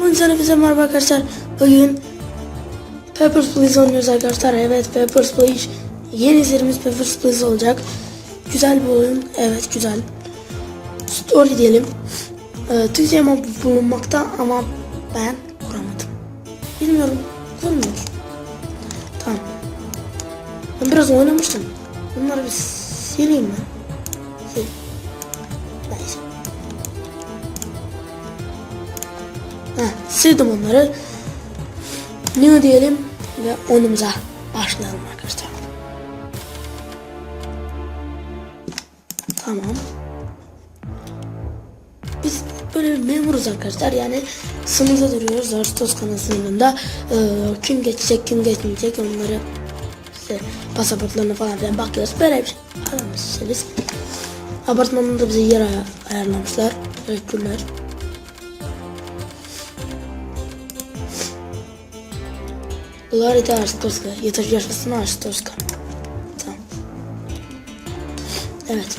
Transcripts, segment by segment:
Arkadaşlar bize merhaba arkadaşlar. Bugün Papers, Please oynuyoruz arkadaşlar. Evet Papers, Please. Yeni serimiz Papers, Please olacak. Güzel bir oyun. Evet güzel. Story diyelim. Ee, Türkçe bulunmakta ama ben kuramadım. Bilmiyorum. Kurmuyor. Tamam. Ben biraz oynamıştım. Bunları bir sileyim mi? Heh, sildim onları. New diyelim ve oyunumuza başlayalım arkadaşlar. Tamam. Biz böyle bir memuruz arkadaşlar. Yani sınırda duruyoruz. Ağustos kanı sınırında. Ee, kim geçecek, kim geçmeyecek onları işte pasaportlarına falan filan bakıyoruz. Böyle bir şey. Aramışsınız. Apartmanda da bize yer ay- ayarlamışlar. Teşekkürler. Larita Arstoska. Yeter yaşasın Arstoska. Tamam. Evet.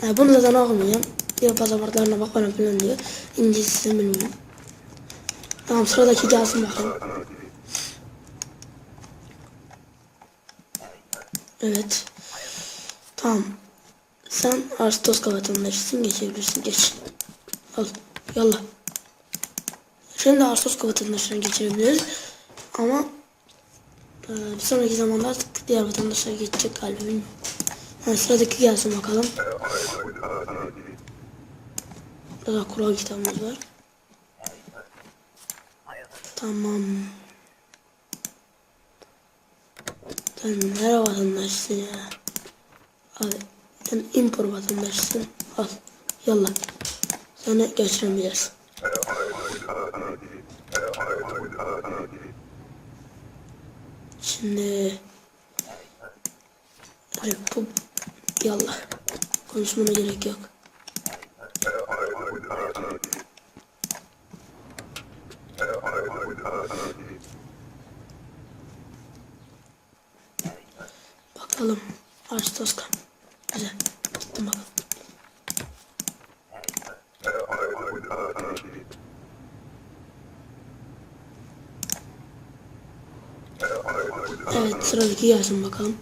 Ha, bunu zaten okumayacağım. Diyor pasaportlarına bak bana falan diyor. İngilizcesini bilmiyorum. Tamam sıradaki gelsin bakalım. Evet. Tamam. Sen Aristoska vatandaşısın geçebilirsin. Geç. Al. Yallah. Şimdi Aristoska vatandaşına geçirebiliriz. Ama e, bir sonraki zamanda artık diğer vatandaşlara geçecek galiba bilmiyorum. Ha, sıradaki gelsin bakalım. Burada kural kitabımız var. Tamam. Sen nere vatandaşsın ya? Abi sen impor vatandaşsın. Al. Yallah. Seni geçiremeyeceğiz. Şimdi Repub Yallah. Konuşmana gerek yok. Bakalım. Aristoska. Güzel. Gittim bakalım. Evet sıradaki gelsin bakalım.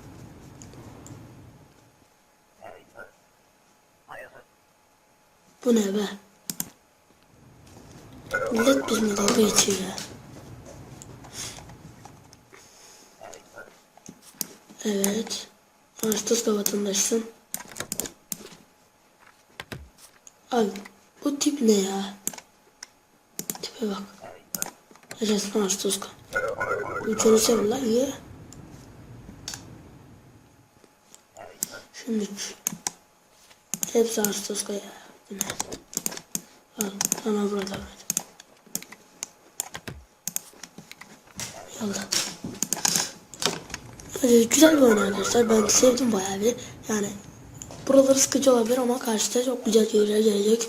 Bu ne be? Millet bizimle dalga geçiyor ya. Evet. Ağustos vatandaşsın. Abi bu tip ne ya? Tipe bak. Yaşasın Ağustos Bu çalışıyor lan iyi. Şimdi hepsi Ağustos ya. Al sana burada ver. Yallah. Ee, güzel bir oyun arkadaşlar. Ben sevdim bayağı bir. Yani buraları sıkıcı olabilir ama karşıda çok güzel şeyler gelecek.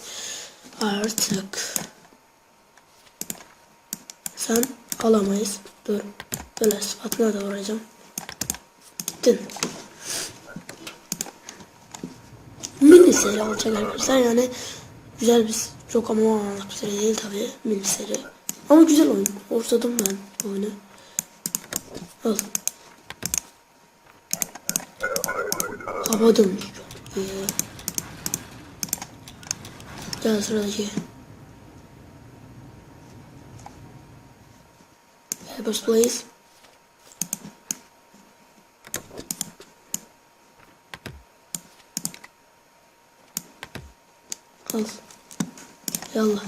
Artık. Sen alamayız. Dur. Böyle sıfatına da vuracağım. Gittin. Mini seri olacak arkadaşlar. Yani güzel bir çok ama anlık bir seri değil tabi. Mini seri. Ama güzel oyun. Ortadım ben oyunu. Al. Kapadım. Ee, gel sıradaki. Papers please. Al. Yallah.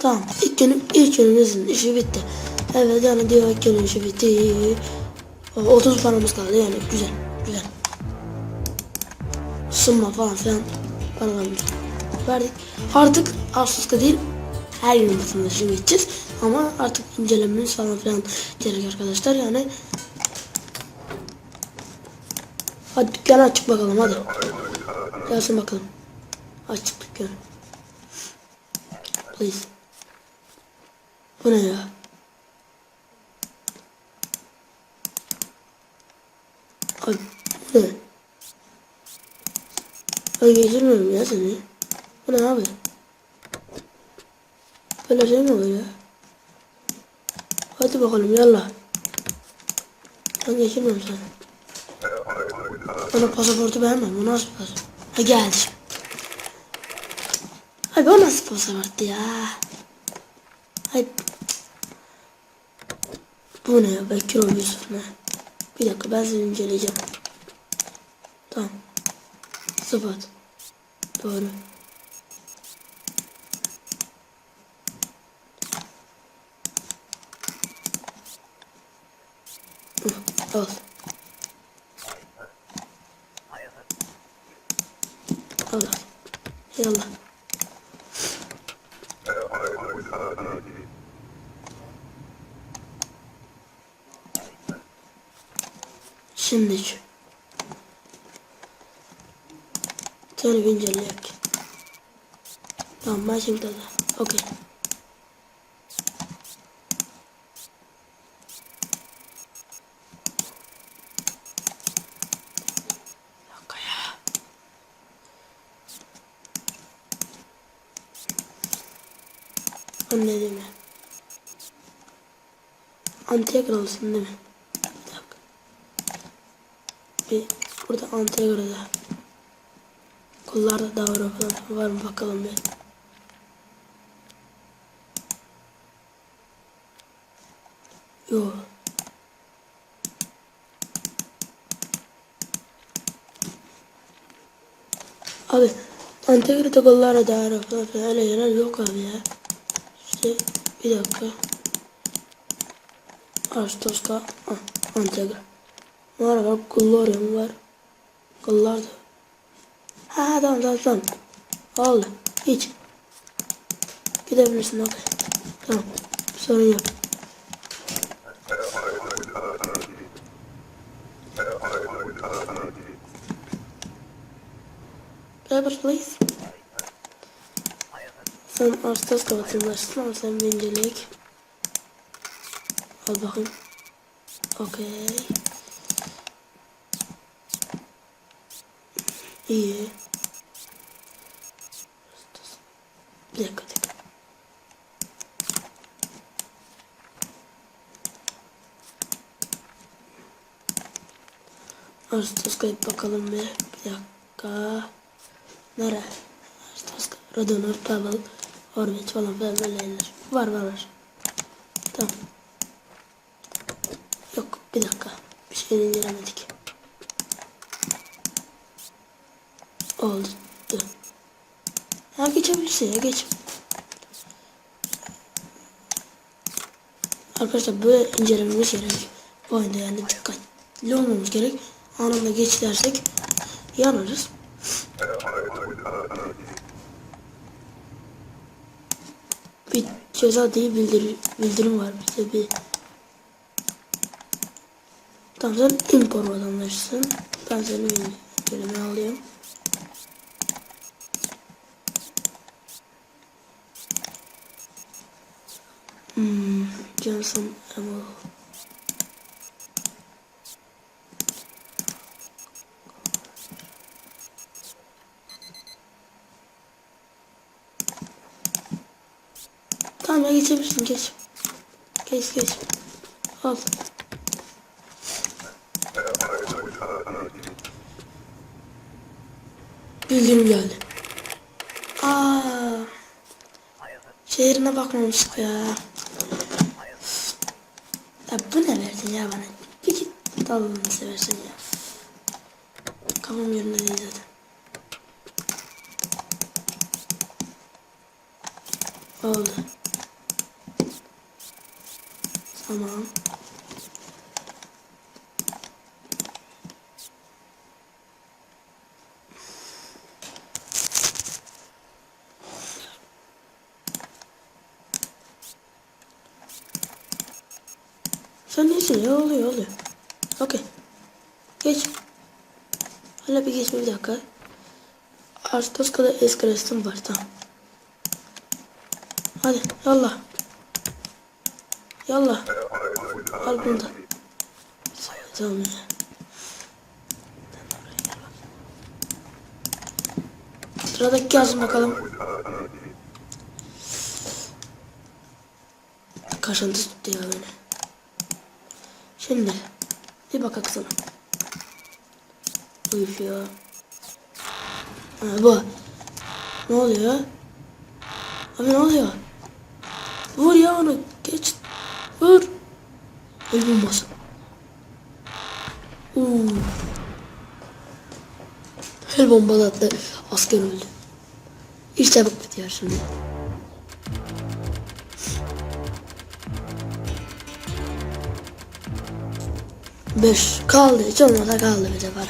Tamam. İlk günüm, ilk günümüzün işi bitti. Evet yani ilk günün işi bitti. O, 30 paramız kaldı yani güzel. Güzel. Sınma falan filan paralarımızı verdik. Artık Ağustos'ta değil her gün vatandaşı geçeceğiz. Ama artık incelememiz falan filan gerek arkadaşlar yani. Hadi dükkanı açık bakalım hadi. Gelsin bakalım. Açık dükkanı. Please. Bu ne ya? Abi bu ne? Ben geçirmiyorum ya seni. Bu ne abi? Böyle şey mi oluyor ya? Hadi bakalım yallah. Ben geçirmiyorum seni. Bana pasaportu beğenmem. Bu nasıl pasaport? Ha geldi. Abi o nasıl pasaporttu ya? Hay. Bu ne ya? Bekir o Yusuf ne? Bir dakika ben seni inceleyeceğim. Tamam. Sıfat. Doğru. Al. Al. al. Yallah. Şimdi Seni bir inceleyek. Tamam Washington'da. Okey. Anladım ben. Antegralısın değil mi? Bir dakika. Bir burada Antegra'da. Kollarda davra falan var mı bakalım bir. Yo. Abi Antegra'da kollarda davra falan filan öyle yerler yok abi ya. İşte bir dakika. Arstoska ah, Antegra. Var var Glorium var. Kollarda. Ha tamam tamam tamam. Oldu. Hiç. Gidebilirsin okey. Tamam. Sorun yok. Driver please. Sen Arstos vatandaşsın ama sen inceleyek. Al bakayım. Okey. İyi. Bir dakika bir dakika. Arstos kayıp bakalım bir. Bir dakika. Nere? Arstos Radonor, Pavel, Horvit falan falan böyle yerler. Var var var. Tamam. Yok bir dakika. Bir şey incelemedik. Oldu. Ha geçebilirsin ya geç. Arkadaşlar böyle incelememiz gerek. Bu oyunda yani dikkatli olmamız gerek. Anında geç dersek yanarız. Bir ceza değil bildir bildirim var bize bir. Tamam sen impor vatandaşsın. Ben seni incelemeye alayım. Hmm, Johnson Ammo. Tamam ya geçebilirsin geç. Geç geç. Al. Bildirim geldi. Aa. Şehrine bakmamıştık ya. Ya bu ne verdin ya bana? Bir git dalını seversen ya. Kafam yerinde değil zaten. Oldu. Tamam. Sen nesin ya? Oluyor oluyor. Okey. Geç. Hala bir geçme bir dakika. Arstoska'da Escreston var tamam. Hadi yallah. Yallah. Al bunu da. Sayacağım ya. Sıradaki gelsin bakalım. Kaşıntı tuttu ya beni. Şimdi bir bakak sana. Uyuşuyor. Ha, bu. Ne oluyor? Abi ne oluyor? Vur ya onu. Geç. Vur. El bombası. Uuu. El bombalattı. Asker öldü. İşte bu bitiyor şimdi. Beş kaldı. Hiç olmasa kaldı bize para.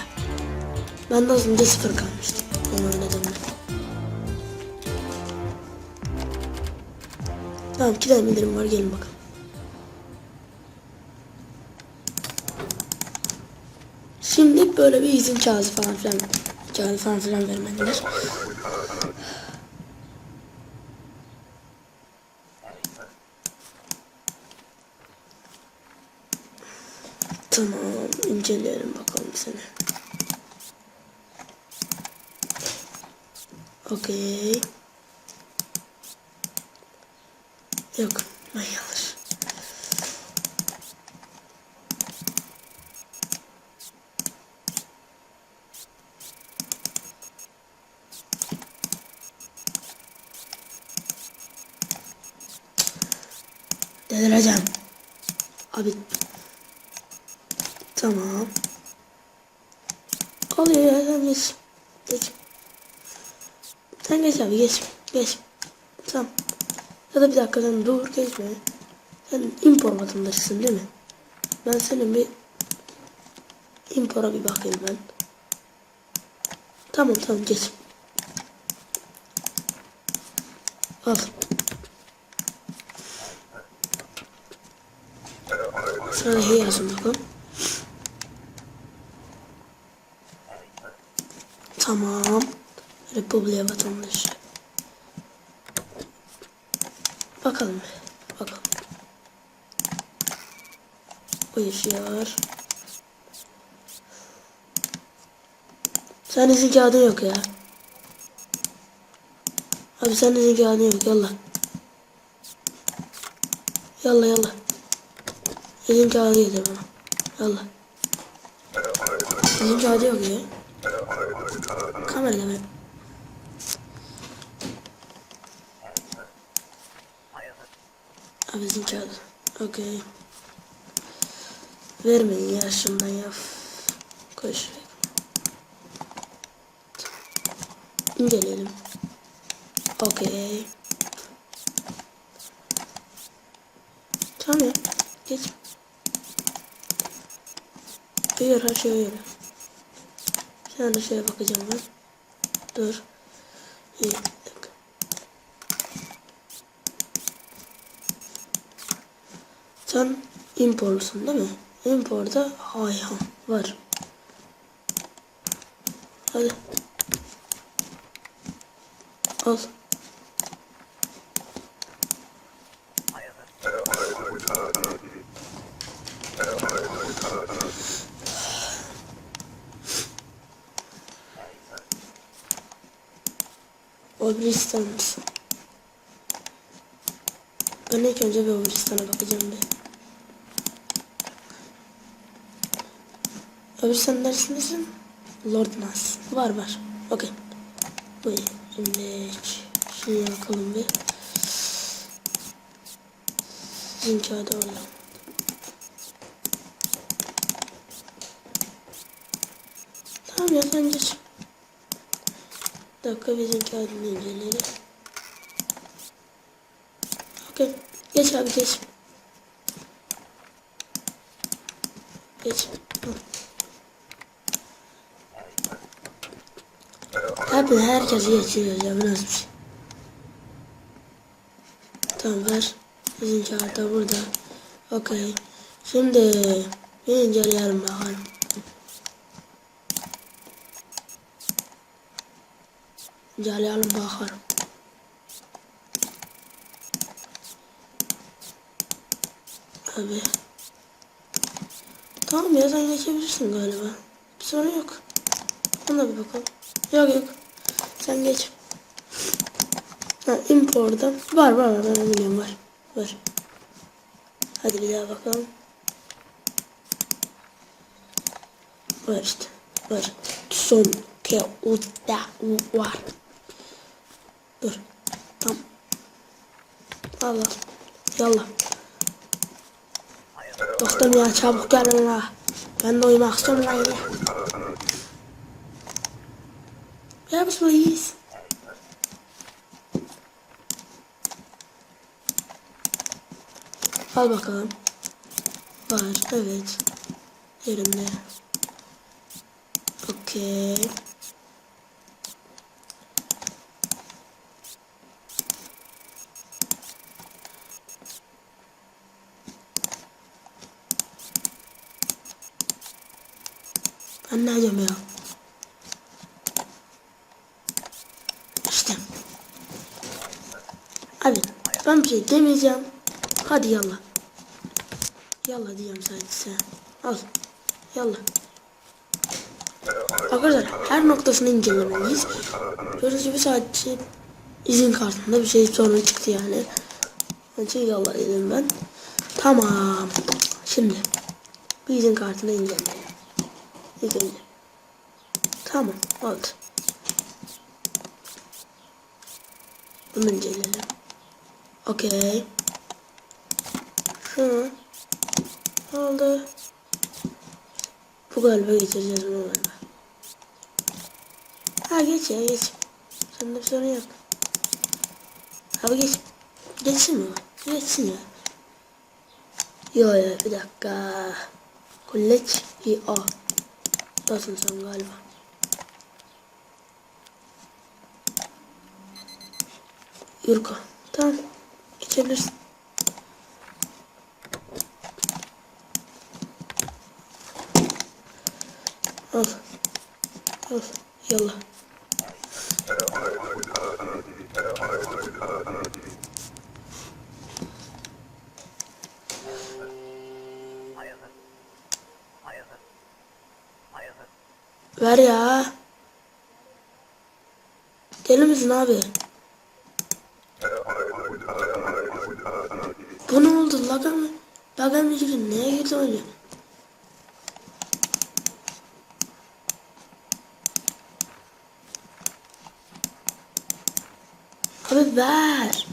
Ben de az önce sıfır kalmıştım. Onu oynadığımda. Tamam iki tane indirim var gelin bakalım. Şimdi böyle bir izin kağıdı falan filan kağıdı falan filan vermediler. Tamam inceleyelim bakalım seni. Okey. Yok. Ben yanlış. Delireceğim. Abi. Tamam. Oluyor ya sen geç. Geç. Sen geç. Geç. Tamam. Ya da bir dakika sen dur geçme. Sen impor vatandaşısın değil mi? Ben senin bir impora bir bakayım ben. Tamam tamam geç. Al. Sana hey yazın bakalım. Tamam. Republika vatandaşı. Bakalım. Bakalım. O yaşıyor. Sen izin kağıdın yok ya. Abi sen izin kağıdın yok. Yallah. Yallah yallah. İzin kağıdı getir bana. Yallah. İzin kağıdı yok ya. Kamerada ben. Abi izin kağıdı. Okey. Vermeyin ya şundan ya. Şuraya. İnceleyelim. Okey. Tamam ya. Geç. Uyur her şey uyur. Sen de şeye bakacağım ben. Dur. İyi. Sen imporlusun değil mi? Imporda Ayhan var. Hadi. Al. Obristan mısın? Ben ilk önce bir Obristan'a bakacağım bir. Obristan neresindesin? Lord Nas. Var var. Okey. Bu iyi. Şimdi şunu yakalım bir. Kağıdı orada. Tamam ya sen geç. Bir dakika bizim kağıdını inceleyelim. Okey. Geç abi geç. Geç. Al. Abi herkesi geçiriyoruz ya bu nasıl bir şey? Tamam ver. Bizim kağıt da burada. Okey. Şimdi bir inceleyelim bakalım. İnceleyelim bakalım. Abi. Tamam ya sen geçebilirsin galiba. Bir sorun yok. Ona bir bakalım. Yok yok. Sen geç. Ha import'da var var var ben biliyorum var. Var. Hadi bir daha bakalım. Var işte. Var. Son ke uda var. Dur. Tamam. Allah. Yallah. Dostum ya çabuk gelin la. Ben de uyumak istiyorum la yine. Yes please. Al bakalım. Var evet. Yerinde. Okey. Ben ne ya? İşte. Abi ben bir şey demeyeceğim. Hadi yallah. Yallah diyeceğim sadece. Al. Yallah. Arkadaşlar her noktasını incelemeliyiz. Gördüğünüz gibi sadece izin kartında bir şey sorun çıktı yani. Onun için yallah dedim ben. Tamam. Şimdi bu izin kartını inceleyelim. İlk. Tamam oldu. Bunu inceleyelim. Okey. Şunu aldı. Bu galiba geçireceğiz bunu galiba. Ha geç ya geç. Sende bir sorun yok. Abi geç. Geçsin mi? Geçsin ya. Yo yo bir dakika. Kolleç i o. Basın sen galiba. Yurko. Tamam. Geçebilirsin. Al. Al. Yallah. Ver ya. Deli misin abi? Bu Laga mı? Laga mı girdin? Neye girdin öyle? Abi ver.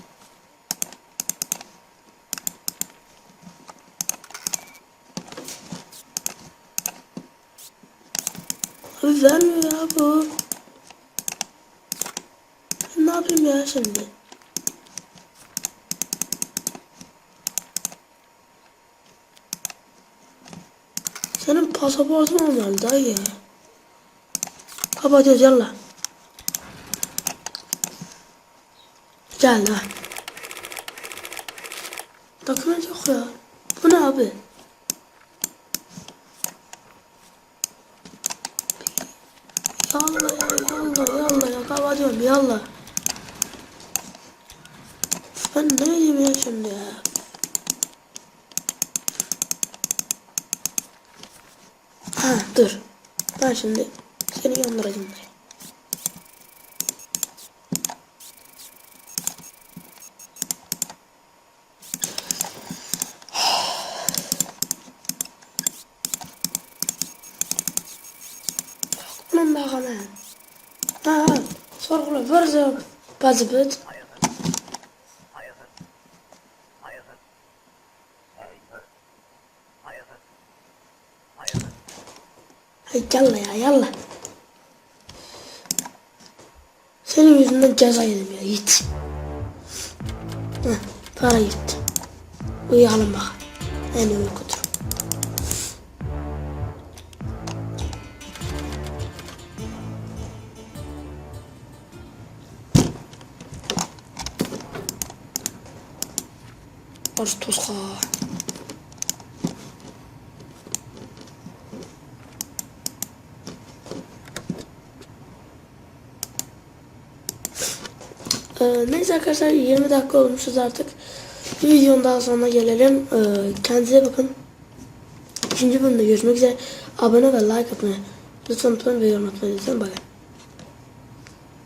Abi vermiyor ya bu. Ne yapayım ya şimdi? Senin pasaportun olmalı dayı. Kapatıyoruz yallah. Gel lan. Doküman yok ya. Bu ne abi? Yallah ya yallah yallah ya kapatıyorum yallah. Ben ne diyeyim ya şimdi ya? Ha dur. Ben şimdi seni göndereceğim. Bunun bakalım. Ha, sorgula, varsa bazı bit. Yalla ya yalla. Senin yüzünden ceza yedim ya. Heh, para gitti. Uyuyalım bak. En uykudur. Arstoska. Ee, neyse arkadaşlar 20 dakika olmuşuz artık. Bir videonun daha sonuna gelelim. Ee, kendinize bakın. İkinci bölümde görüşmek üzere. Abone ve like atmayı lütfen unutmayın ve yorum atmayı lütfen. Bakın.